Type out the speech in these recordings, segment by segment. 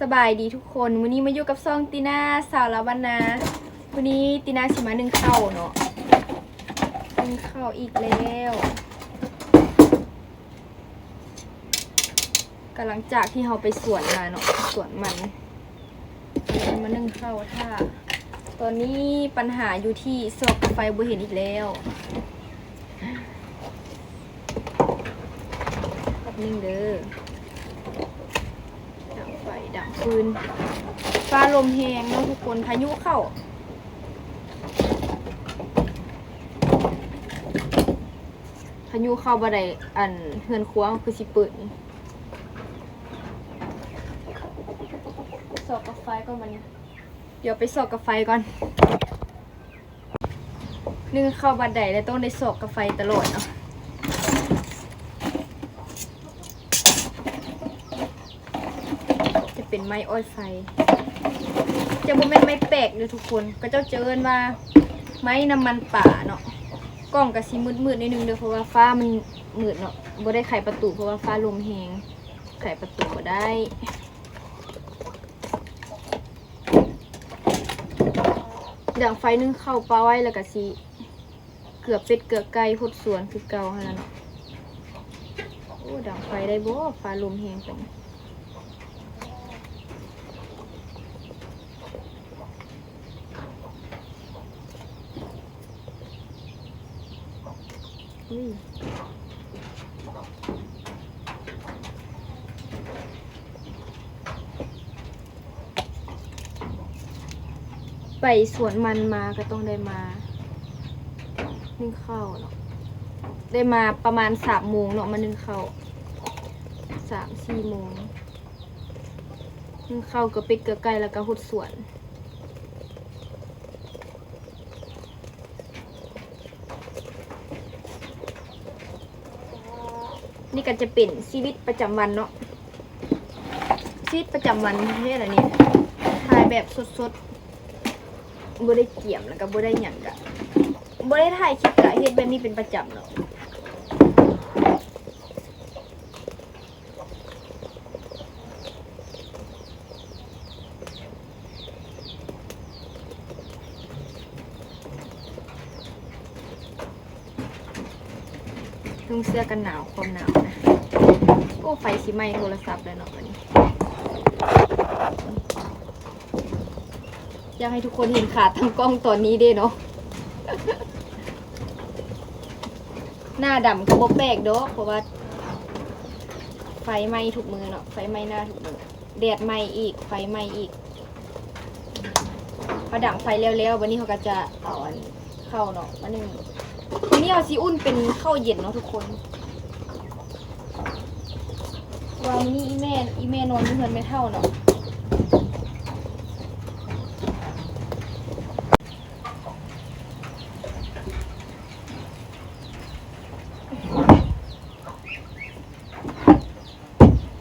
สบายดีทุกคนวันนี้มาอยู่กับซองตีน่าสาวละวันนาวันนี้ตีน่าสิมาหนึ่งเข้าเนาะหนึ่งเข้าอีกแล้วกำลังจากที่เราไปสวนมาเนาะสวนมันเรามานึ่งเข้าวท่าตอนนี้ปัญหาอยู่ที่ซอกไฟบ่เห็นอีกแล้วแป๊บนึงเด้อ ฟืน ฟ้าลมแหงเนาะทุกคน พายุเข้า พายุเข้าบ่ได้อันเฮือนครัวคือสิเปิดนี่สอกกับไฟก่อนมันยเดี๋ยวไปสอกกับไฟก่อนนึ่งเข้าบันไดแล้วต้องได้สอกกับไฟตลอดเนาะ จะ เป็นไม้อ้อยไฟ จะบ่แม่นไม้แปลกเลยทุกคนก็เจ้าเจอนว่าไม้น้ำมันป่าเนาะกล้องก็สิมืดๆนิดนึงเด้อเพราะว่าฟ้ามันมืดเนาะบ่ได้ไขประตูเพราะว่าฟ้าลมแหงไขประตูบ่ได้ดังไฟนึงเข้าปลาไว้แล้วก็สิเกือบเป็ดเกือบไก่พดสวนคือเก่าหั่นล่ะเนาะโอ้ดังไฟได้บ่ฟ้าลมแหงเป็ อุ้ยไปสวนมันมาก็ต้องได้มานึ่งข้าวเนาะได้มาประมาณสามโมงเนาะมานึ่งข้าวสามสี่โมงนึ่งข้าวก็ป็ดกลือไก่แล้วก็หุดสวน นี่ก็จะเป็นชีวิตประจำวันเนาะชีวิตประจำวันเรียกอะไรเนี่ยถ่ายแบบสดๆบ่ได้เกี่ยมแล้วก็บ่ได้หยังกะบ่ได้ถ่ายคลิปกะเฮ็ดแบบนี้เป็นประจำเนาะ นุ่งเสื้อกันหนาวความหนาวนะโอ้ไฟสิไหม้โทรศัพท์เลยเนาะวันนี้ อยากให้ทุกคนเห็นขาดทางกล้องตอนนี้เด้เนาะหน้าดำก็บ่แปลกเด้อเพราะว่า ไฟไหม้ทุกมือเนาะไฟไหม้หน้าทุกมือแดดไหม้อีกไฟไหม้อีกพอดังไฟแล้วๆวันนี้เขาก็จะเอาอันเข้าเนาะมาหนึ่ง วันนี้เอาซีอุ่นเป็นข้าวเย็นเนาะทุกคนวางนี่อีแม่อีแม่นอนที่เงินไม่เท่าเนาะ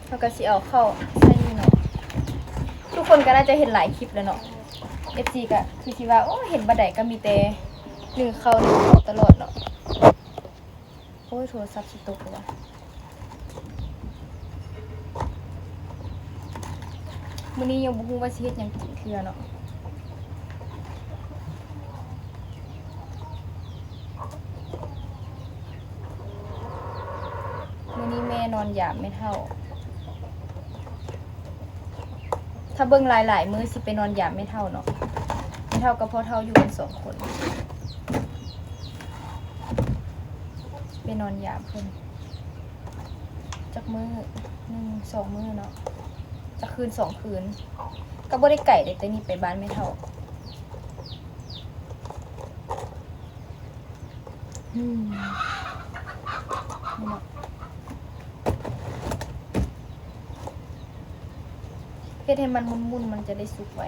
เขาก็สิเอาเข้าใส่นี่เนาะทุกคนก็น่าจะเห็นหลายคลิปแล้วเนาะ FC ก็คือสิว่าโอ้เห็นบัดใดก็มีแต่ หนึ่งเขาหนึ่งเขาตลอดเนาะโอ้ยโทรศัพท์สิตกแล้วว่ะมื้อนี้ยังบ่ฮู้ว่าสิเฮ็ดหยังกินเทื่อเนาะมื้อนี้แม่นอนยามไม่เท่า ถ้าเบิ่งหลายๆมื้อสิไปนอนยามไม่เท่าเนาะไม่เท่ากับพ่อเท่าอยู่กันสองคนสิไป นอนยามเพิ่นจักมื้อหนึ่งสองมื้อเนาะจะคืนสองคืน ก็บ่ได้ไก่เลยแต่นี่ไปบ้านไม่เท่าอืมเนาะเฮ็ดให้มันมุนๆมันจะได้สุกไว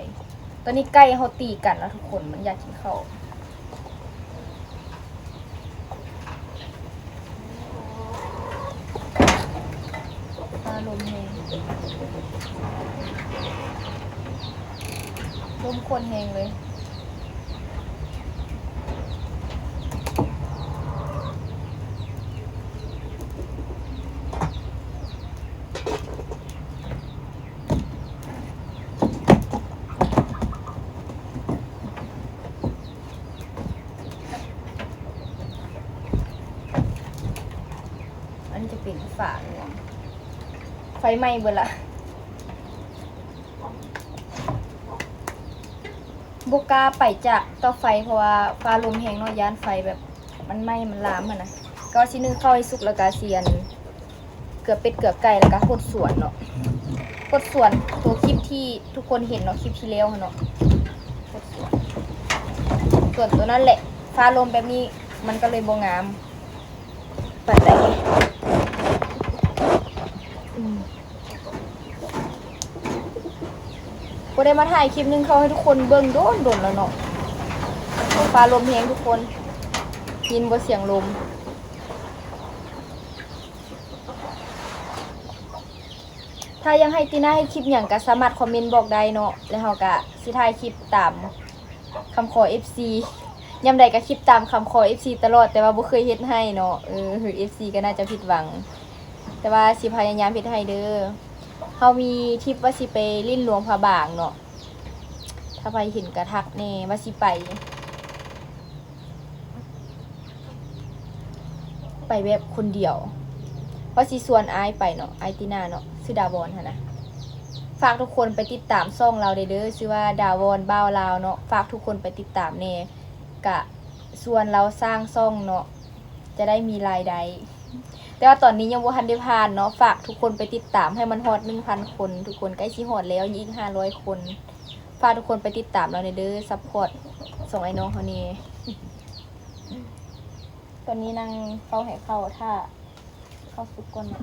ตอนนี้ไก่เขาตีกันแล้วทุกคนมันอยากกินข้าว ลมคนแหงเลยอันจะปิดฝาเลย ไฟไหม้เบิดละบกล้าไปจากต่อไฟเพราะว่าฟ้าลมแหงเนาะยานไฟแบบมันไหม้มันลามอะนะก็ชิ้นนึงเข้าให้สุกแล้วก็เสียน เกือบเป็ดเกือบไก่แล้วก็โคตรสวนเนาะโคตรสวนตัวคลิปที่ทุกคนเห็นเนาะคลิปที่แล้วเนาะโคตรสวนส่วนตัวนั่นแหละฟ้าลมแบบนี้มันก็เลยบงงามปัดได้อืม ก็ได้มาถ่ายคลิปหนึงเขาให้ทุกคนเบิ่งโดนโดนแล้วเนาะฟ้าลมแหงทุกคน ยินบ่เสียงลมถ้ายังให้ตีน่าให้คลิปอย่างก็สามารถคอมเมนต์บอกได้เนาะ แล้วเราก็สิถ่ายคลิปตามคำขอ FC ยามใดก็คลิปตามคำขอ FC ตลอด แต่ว่าบ่เคยเฮ็ดให้เนาะ เออ FC ก็น่าจะผิดหวัง แต่ว่าสิพยายามเฮ็ดให้เด้อเฮามีทริปว่าสิไปลิ้นหลวงพระบางเนาะถ้าไปเห็นกระทักแน่ว่าสิไป ไปแบบคนเดียวว่าสิส่วนไอไปเนาะไอตินาเนาะชื่อดาวอนค่ะนะฝากทุกคนไปติดตามซ่องเราเด้อเด้อชื่อว่าดาวอนบ้าวลาวเนาะฝากทุกคนไปติดตามแน่กะส่วนเราสร้างซ่องเนาะจะได้มีรายได้ แต่ว่าตอนนี้ยังบ่ทันได้ผ่านเนาะฝากทุกคนไปติดตามให้มันฮอด1,000 คน ทุกคนใกล้สิฮอดแล้วอีก500 คนฝากทุกคนไปติดตามเราเด้อซัพพอร์ตส่งไอ้น้องเขานี่ตอนนี้นั่งเฝ้าให้เข้าถ้า เข้าฟุกก่อนนะ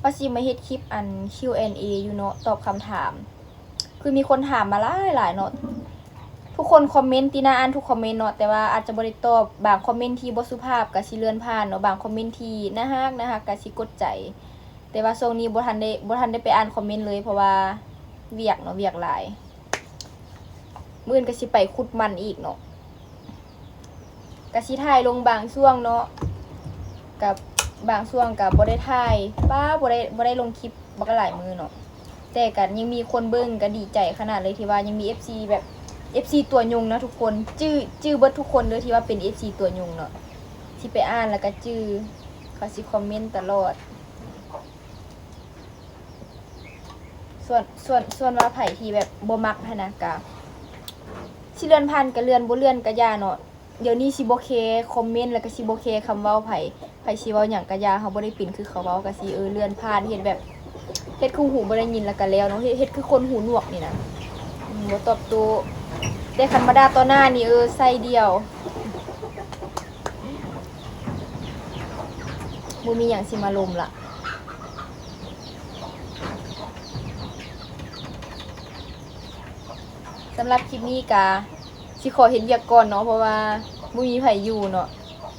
ว่าสิมาเฮ็ดคลิปอัน Q&A อยู่เนาะตอบคำถาม คือมีคนถามมาหลายหลายเนาะ ทุกคนคอมเมนต์ตีน่าอ่านทุกคอมเมนต์เนาะแต่ว่าอาจจะบ่ได้ตอบบางคอมเมนต์ที่บ่สุภาพก็สิเลื่อนผ่านเนาะบางคอมเมนต์ที่น่าฮักนะฮักก็สิกดใจ แต่ว่าช่วงนี้บ่ทันได้บ่ทันได้ไปอ่านคอมเมนต์เลยเพราะว่าเวียกเนาะเวียกหลายมื่นก็สิไปขุดมันอีกเนาะก็สิถ่ายลงบางช่วงเนาะกับบางช่วงกับบ่ได้ถ่ายป้าบ่ได้บ่ได้ลงคลิปบ่ก็หลายมือเนาะแต่กันยังมีคนเบิ่งก็ดีใจขนาดเลยที่ว่ายังมี FC แบบ FC ตัวยงนะทุกคน จื้อจื้อเบิดทุกคนเลยที่ว่าเป็น FC ตัวยงเนาะที่ไปอ่านแล้วก็จื้อเขาสิคอมเมนต์ตลอด ส่วนส่วนส่วนว่าไผ่ที่แบบบ่มักหั้นนะกะสิเลื่อนผ่านก็เลื่อนบ่เลื่อนก็อย่าเนาะเดี๋ยวนี้สิบ่เคคอมเมนต์แล้วก็สิบ่เคคำเว้าไผ่ไผ่สิเว้าหยังก็อย่าเฮาบ่ได้ปิ่นคือเขาเว้าก็สิเออเลื่อนผ่านเฮ็ดแบบเฮ็ดคือหูบ่ได้ยินแล้วก็แล้วเนาะเฮ็ดคือคนหูหนวกนี่นะบ่ตอบโต้ แต่คันมาดาต่อหน้านี่เออใส่เดียวบ่มีหยังสิมาลมล่ะสำหรับคลิปนี้กาสิขอเห็นเวียกก่อนเนาะเพราะว่าบ่มีไผ่อยู่เนาะ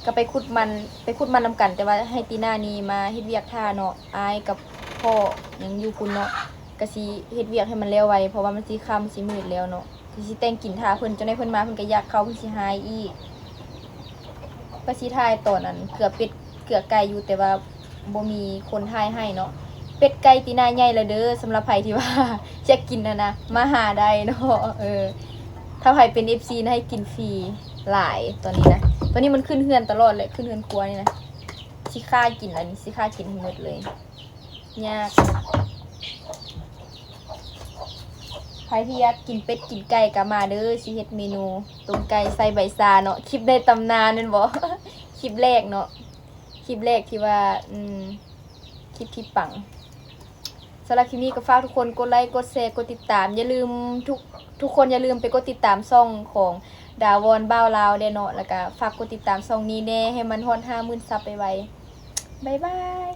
ก็ไปขุดมันไปขุดมันนำกัน แต่ว่าให้ตีหน้านี้มาเฮ็ดเวียกท่าเนาะอายกับพ่อยังอยู่พุ่นเนาะก็สิเฮ็ดเวียกให้มันแล้วไวเพราะว่ามันสิค่ำสิมืดแล้วเนาะ ก็สิแต่งกินทาเพิ่นจนได้เพิ่นมาเพิ่นก็อยากเข้าเพิ่นสิหายอีกก็สิถ่ายตอนนั้นเกือบเป็ดเกือบไก่อยู่แต่ว่าบ่มีคนถ่ายให้เนาะเป็ดไก่ตีหนาใหญ่ละเด้อสำหรับไผที่ว่าจะกินนะนะมาหาได้เนาะเออ ถ้าไผเป็น FC นะให้กินฟรีหลายตอนนี้นะตอนนี้มันขึ้นเฮือนตลอดเลยขึ้นเฮือนครัวนี่นะสิค่ากินอันนี้สิค่ากินห้หมดเลยยาก รที่อยากกินเป็ดกินไก่ก็มาเด้อสิเฮ็ดเมนูต้มไก่ใส่ใบซาเนาะคลิปในตำนานนั่นบ่คลิปแรกเนาะคลิปแรกที่ว่าอืมคลิปที่ปังสำหรับคลิปนี้ก็ฝากทุกคนกดไลค์กดแชร์กดติดตาม อย่าลืมทุกทุกคนอย่าลืมไปกดติดตามช่องของดาวอนบ้าวลาวเดเนาะแล้วก็ฝากกดติดตามช่องนี้แน่ให้มันฮอดห้าหมื่นซับไปไวบ๊ายบาย